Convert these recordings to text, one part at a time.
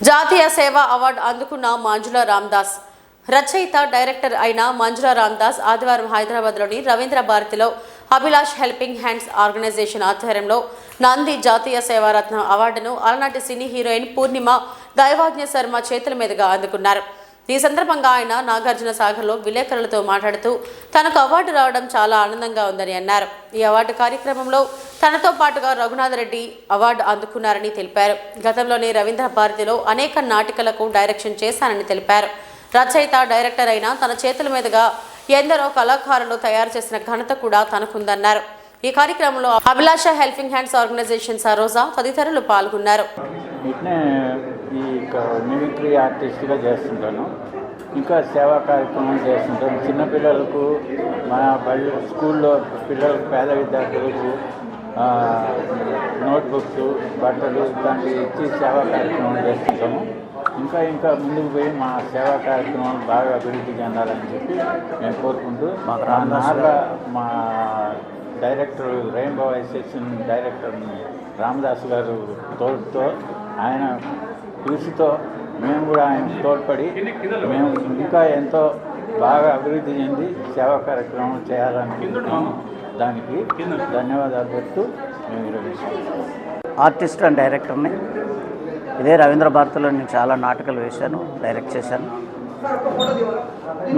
జాతీయ సేవా అవార్డు అందుకున్న మంజుల రామ్దాస్. రచయిత డైరెక్టర్ అయిన మంజుల రామ్దాస్ ఆదివారం హైదరాబాద్లోని రవీంద్ర భారతిలో అభిలాష్ హెల్పింగ్ హ్యాండ్స్ ఆర్గనైజేషన్ ఆధ్వర్యంలో నంది జాతీయ సేవారత్న అవార్డును అలనాటి సినీ హీరోయిన్ పూర్ణిమ దైవాజ్ఞ శర్మ చేతుల మీదుగా అందుకున్నారు. ఈ సందర్భంగా ఆయన నాగార్జున సాగర్లో విలేకరులతో మాట్లాడుతూ తనకు అవార్డు రావడం చాలా ఆనందంగా ఉందని అన్నారు. ఈ అవార్డు కార్యక్రమంలో తనతో పాటుగా రఘునాథ్ రెడ్డి అవార్డు అందుకున్నారని తెలిపారు. గతంలోనే రవీంద్ర భారతిలో అనేక నాటికలకు డైరెక్షన్ చేశానని తెలిపారు. రచయిత డైరెక్టర్ అయిన తన చేతుల మీదుగా ఎందరో కళాకారులు తయారు చేసిన ఘనత కూడా తనకుందన్నారు. ఈ కార్యక్రమంలో Abhilasha helping hands organization Saroja తదితరులు పాల్గొన్నారు. ఈ మిమిక్రీ ఆర్టిస్ట్గా చేస్తుంటాను. ఇంకా సేవా కార్యక్రమం చేస్తుంటాను. చిన్నపిల్లలకు మన బడి స్కూల్లో పిల్లలకు పేద విద్యార్థులకు నోట్బుక్స్ బట్టలు ఇట్లాంటివి ఇచ్చి సేవా కార్యక్రమం చేస్తుంటాము. ఇంకా ఇంకా ముందుకు పోయి మా సేవా కార్యక్రమం బాగా అభివృద్ధి చెందాలని చెప్పి మేము కోరుకుంటూ మా నాగా మా director rainbow association director Ramdas garu తోడుతో ఆయన కృషితో మేము కూడా ఆయన తోడ్పడి మేము ఇంకా ఎంతో బాగా అభివృద్ధి చెంది సేవా కార్యక్రమం చేయాలనుకుంటున్నాము. దానికి ధన్యవాదాలు చెప్తూ మేము ఆర్టిస్ట్ అండ్ డైరెక్టర్ని ఇదే రవీంద్ర భారతిలో నేను చాలా నాటకాలు వేశాను డైరెక్ట్ చేశాను.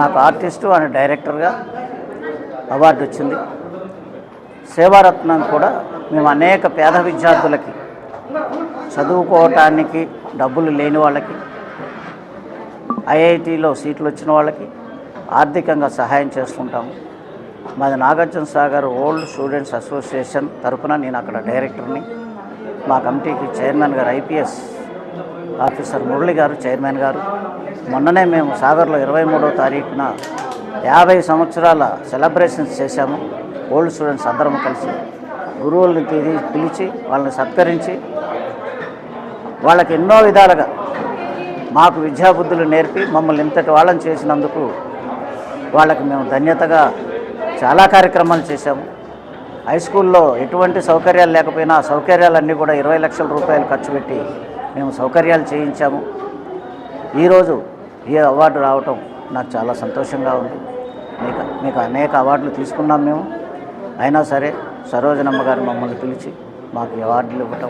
నాకు ఆర్టిస్టు అండ్ డైరెక్టర్గా అవార్డు వచ్చింది. సేవారత్నం కూడా మేము అనేక పేద విద్యార్థులకి చదువుకోవటానికి డబ్బులు లేని వాళ్ళకి ఐఐటిలో సీట్లు వచ్చిన వాళ్ళకి ఆర్థికంగా సహాయం చేస్తుంటాము. మాది Nagarjuna Sagar old students association తరఫున నేను అక్కడ డైరెక్టర్ని. మా కమిటీకి చైర్మన్ గారు ఐపీఎస్ ఆఫీసర్ మురళి గారు చైర్మన్ గారు. మొన్ననే మేము సాగర్లో ఇరవై మూడవ తారీఖున యాభై సంవత్సరాల సెలబ్రేషన్స్ చేశాము. ఓల్డ్ స్టూడెంట్స్ అందరం కలిసి గురువుల్ని తిరిగి పిలిచి వాళ్ళని సత్కరించి వాళ్ళకి ఎన్నో విధాలుగా మాకు విద్యాబుద్ధులు నేర్పి మమ్మల్ని ఇంతటి వాళ్ళని చేసినందుకు వాళ్ళకి మేము ధన్యతగా చాలా కార్యక్రమాలు చేశాము. హై స్కూల్లో ఎటువంటి సౌకర్యాలు లేకపోయినా సౌకర్యాలన్నీ కూడా ఇరవై లక్షల రూపాయలు ఖర్చు పెట్టి మేము సౌకర్యాలు చేయించాము. ఈరోజు ఈ అవార్డు రావటం నాకు చాలా సంతోషంగా ఉంది. మీకు మీకు అనేక అవార్డులు తీసుకున్నాం మేము. అయినా సరే సరోజనమ్మ గారు మమ్మల్ని పిలిచి మాకు అవార్డులు ఇవ్వటం